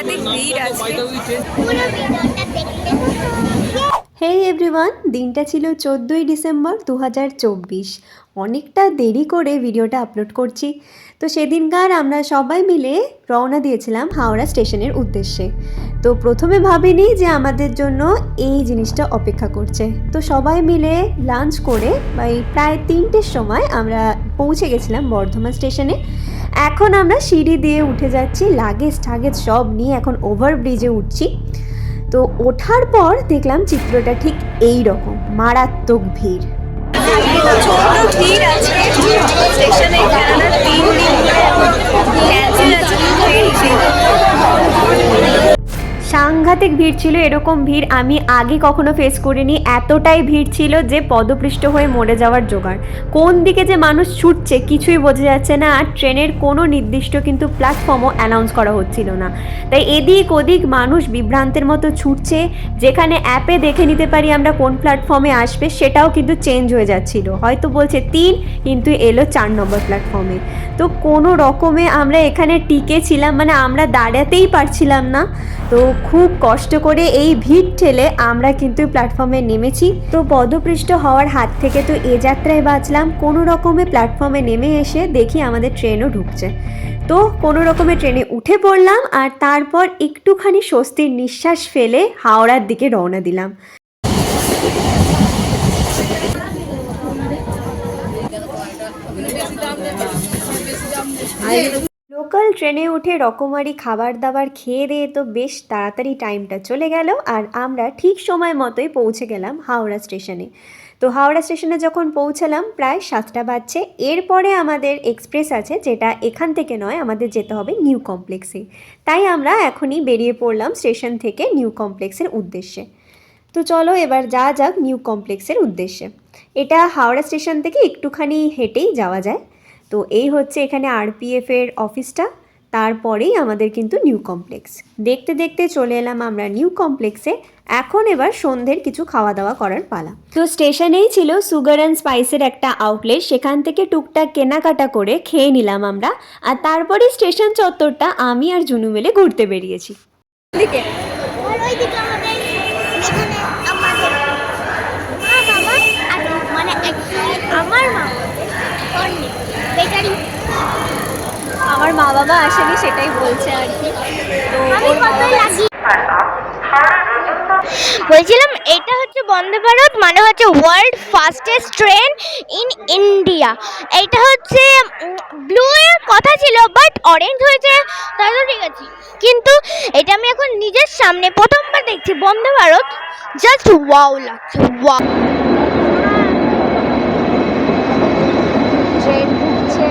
সাংঘাতিক ভিড় আছে এভরিওয়ান দিনটা ছিল চোদ্দোই ডিসেম্বর দু হাজার চব্বিশ। অনেকটা দেরি করে ভিডিওটা আপলোড করছি। তো সেদিনকার আমরা সবাই মিলে রওনা দিয়েছিলাম হাওড়া স্টেশনের উদ্দেশ্যে। তো প্রথমে ভাবিনি যে আমাদের জন্য এই জিনিসটা অপেক্ষা করছে। তো সবাই মিলে লাঞ্চ করে এই প্রায় তিনটের সময় আমরা পৌঁছে গেছিলাম বর্ধমান স্টেশনে। এখন আমরা সিঁড়ি দিয়ে উঠে যাচ্ছি লাগেজ টাগেজ সব নিয়ে এখন ওভার ব্রিজে উঠছি। তো ওঠার পর দেখলাম চিত্রটা ঠিক এই রকম মারাত্মক ভিড়। ভিড় আছে আছে সাংঘাতিক ভিড় ছিল, এরকম ভিড় আমি আগে কখনো ফেস করিনি। এতটাই ভিড় ছিল যে পদপৃষ্ট হয়ে মরে যাওয়ার জোগাড়। কোন দিকে যে মানুষ ছুটছে কিছুই বোঝা যাচ্ছে না, আর ট্রেনের কোনো নির্দিষ্ট কিন্তু প্ল্যাটফর্মও অ্যানাউন্স করা হচ্ছিল না। তাই এদিক ওদিক মানুষ বিভ্রান্তের মতো ছুটছে, যেখানে অ্যাপে দেখে নিতে পারি আমরা কোন প্ল্যাটফর্মে আসবে, সেটাও কিন্তু চেঞ্জ হয়ে যাচ্ছিল। হয়তো বলছে তিন, কিন্তু এলো চার নম্বর প্ল্যাটফর্মে তো কোনো রকমে আমরা এখানে টিকে ছিলাম মানে আমরা দাঁড়াতেই পারছিলাম না। তো খুব কষ্ট করে এই ভিড় ঠেলে আমরা কিন্তু প্ল্যাটফর্মে নেমেছি। তো পদপৃষ্ট হওয়ার হাত থেকে তো এ যাত্রায় বাঁচলাম। কোনো রকমে প্ল্যাটফর্মে নেমে এসে দেখি আমাদের ট্রেনও ঢুকছে। তো কোনো রকমে ট্রেনে উঠে পড়লাম আর তারপর একটুখানি স্বস্তির নিঃশ্বাস ফেলে হাওড়ার দিকে রওনা দিলাম। লোকাল ট্রেনে উঠে রকমারি খাবার দাবার খেয়ে দিয়ে তো বেশ তাড়াতাড়ি টাইমটা চলে গেল আর আমরা ঠিক সময় মতোই পৌঁছে গেলাম হাওড়া স্টেশনে। তো হাওড়া স্টেশনে যখন পৌঁছালাম প্রায় সাতটা বাজছে এরপরে আমাদের এক্সপ্রেস আছে যেটা এখান থেকে নয় আমাদের যেতে হবে নিউ কমপ্লেক্সে। তাই আমরা এখনই বেরিয়ে পড়লাম স্টেশন থেকে নিউ কমপ্লেক্সের উদ্দেশ্যে। তো চলো এবার যা যাক নিউ কমপ্লেক্সের উদ্দেশ্যে। এটা হাওড়া স্টেশন থেকে একটুখানি হেঁটেই যাওয়া যায়। তো এই হচ্ছে এখানে আরপিএফ এর অফিসটা তারপরেই আমাদের কিন্তু নিউ কমপ্লেক্স দেখতে দেখতে চলে এলাম আমরা নিউ কমপ্লেক্সে এখন এবার সন্ধ্যের কিছু খাওয়া দাওয়া করার পালা। তো স্টেশনেই ছিল সুগার অ্যান্ড স্পাইসের একটা আউটলেট সেখান থেকে টুকটাক কেনাকাটা করে খেয়ে নিলাম আমরা। আর তারপরে স্টেশন চত্বরটা আমি আর জুনু মিলে ঘুরতে বেরিয়েছি। দিকে আর ওইদিকে আমাদের এখানে আমাদের মা বাবা আর মানে actually আমার মা কর্ণে বেটারি আমার মা বাবা আসেনি সেটাই বলছে আর কি। বলছিলাম এটা হচ্ছে বন্দে ভারত মানে হচ্ছে world fastest train in India এটা হচ্ছে ব্লু এর কথা ছিল বাট অরেঞ্জ হয়েছে। তাই তো ঠিক আছে। কিন্তু এটা আমি এখন নিজের সামনে প্রথমবার দেখছি বন্দে ভারত। জাস্ট ওয়াও লাগছে ওয়াও ট্রেন ঢুকছে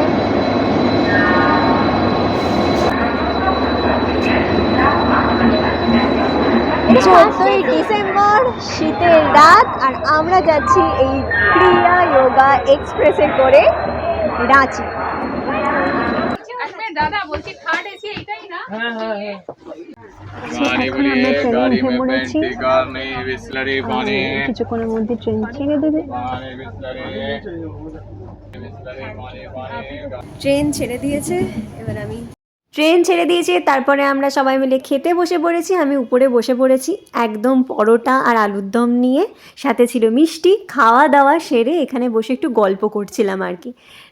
চোদ্দই ডিসেম্বর শীতের রাত আর আমরা যাচ্ছি এই ক্রিয়া যোগা এক্সপ্রেসে করে রাঁচি। হ্যাঁ, হ্যাঁ, হ্যাঁ। আচ্ছা, কিছুক্ষণের মধ্যে ট্রেন ছেড়ে দেবে। ট্রেন ছেড়ে দিয়েছে এবার আমি ট্রেন ছেড়ে দিয়েছে, তারপরে আমরা সবাই মিলে খেতে বসে পড়েছি, আমি উপরে বসে পড়েছি। একদম পরোটা আর আলুর দম নিয়ে, সাথে ছিল মিষ্টি খাওয়া দাওয়া সেরে এখানে বসে একটু গল্প করছিলাম আর কি।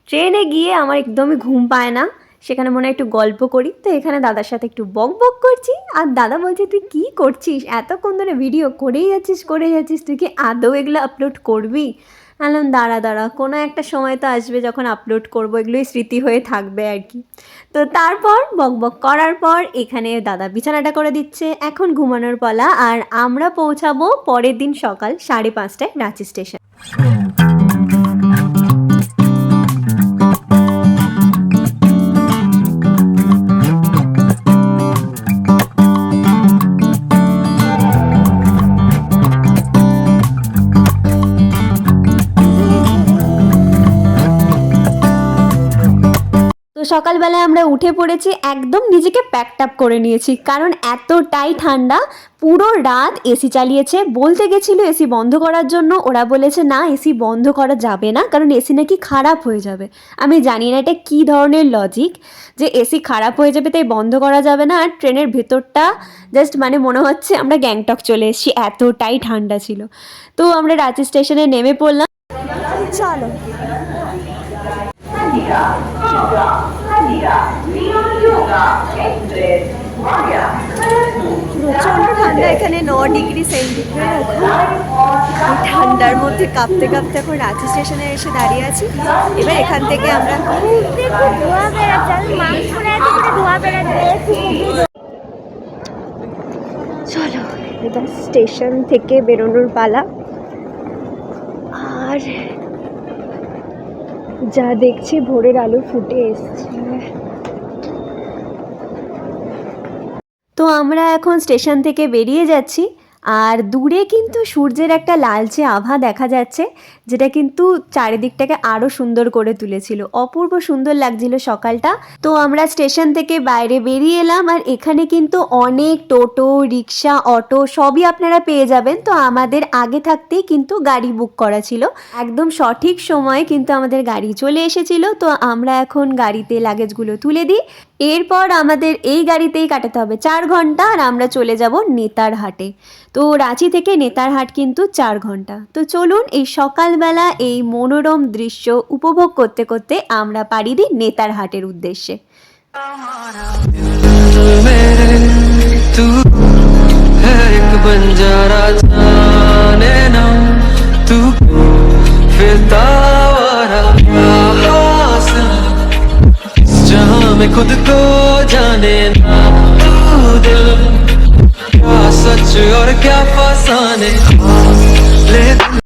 ট্রেনে গিয়ে আমার একদমই ঘুম পায় না, সেখানে মনে হয় একটু গল্প করি, তো এখানে দাদার সাথে একটু বক বক করছি, আর দাদা বলছে, তুই কি করছিস? এতক্ষণ ধরে ভিডিও করেই যাচ্ছিস করে যাচ্ছিস, তুই কি আদৌ এগুলো আপলোড করবি? আলাম, দাঁড়া দাঁড়া। কোনো একটা সময় তো আসবে যখন আপলোড করব, এগুলোই স্মৃতি হয়ে থাকবে আর কি। তো তারপর, বক বক করার পর এখানে দাদা বিছানাটা করে দিচ্ছে। এখন ঘুমানোর পালা আর আমরা পৌঁছাবো পরের দিন সকাল সাড়ে পাঁচটায় রাঁচি স্টেশন। সকালবেলায় আমরা উঠে পড়েছি, একদম নিজেকে প্যাকড আপ করে নিয়েছি। কারণ এতটাই ঠান্ডা, পুরো রাত এসি চালিয়েছে। বলতে গেছিল এসি বন্ধ করার জন্য, ওরা বলেছে, না এসি বন্ধ করা যাবে না, কারণ এসি নাকি খারাপ হয়ে যাবে। আমি জানি না এটা কী ধরনের লজিক যে এসি খারাপ হয়ে যাবে তাই বন্ধ করা যাবে না। আর ট্রেনের ভেতরটা জাস্ট মানে মনে হচ্ছে আমরা গ্যাংটক চলে এসেছি, এতটাই ঠান্ডা ছিল। তো আমরা রাঁচি স্টেশনে নেমে পড়লাম। চলো। প্রচণ্ড ঠান্ডা এখানে ন ডিগ্রি সেন্টিগ্রেড এখন ঠান্ডার মধ্যে কাঁপতে কাঁপতে এখন রাঁচি স্টেশনে এসে দাঁড়িয়ে আছি। এবার এখান থেকে আমরা চলো এবার স্টেশন থেকে বেরোনোর পালা। আর যা দেখছি ভোরের আলো ফুটে এসছে। তো আমরা এখন স্টেশন থেকে বেরিয়ে যাচ্ছি, আর দূরে কিন্তু সূর্যের একটা লালচে আভা দেখা যাচ্ছে। যেটা কিন্তু চারিদিকটাকে আরও সুন্দর করে তুলেছিল। অপূর্ব সুন্দর লাগছিল সকালটা। তো আমরা স্টেশন থেকে বাইরে বেরিয়ে এলাম আর এখানে কিন্তু অনেক টোটো, রিক্সা, অটো সবই আপনারা পেয়ে যাবেন। তো আমাদের আগে থাকতেই কিন্তু গাড়ি বুক করা ছিল। একদম সঠিক সময়ে কিন্তু আমাদের গাড়ি চলে এসেছিল। তো আমরা এখন গাড়িতে লাগেজগুলো তুলে দিই। এরপর আমাদের এই গাড়িতেই কাটাতে হবে চার ঘণ্টা আর আমরা চলে যাব নেতার হাটে তো রাঁচি থেকে নেতার হাট কিন্তু চার ঘণ্টা। তো চলুন এই সকালবেলা এই মনোরম দৃশ্য উপভোগ করতে করতে আমরা পাড়ি দিই নেতারহাটের উদ্দেশ্যে मेरे तू है एक बंजारा जाने ना तू क्यों फिरता आवारा हासिल इस जहां में खुद को जाने ना तू दिल क्या सच और क्या फसाने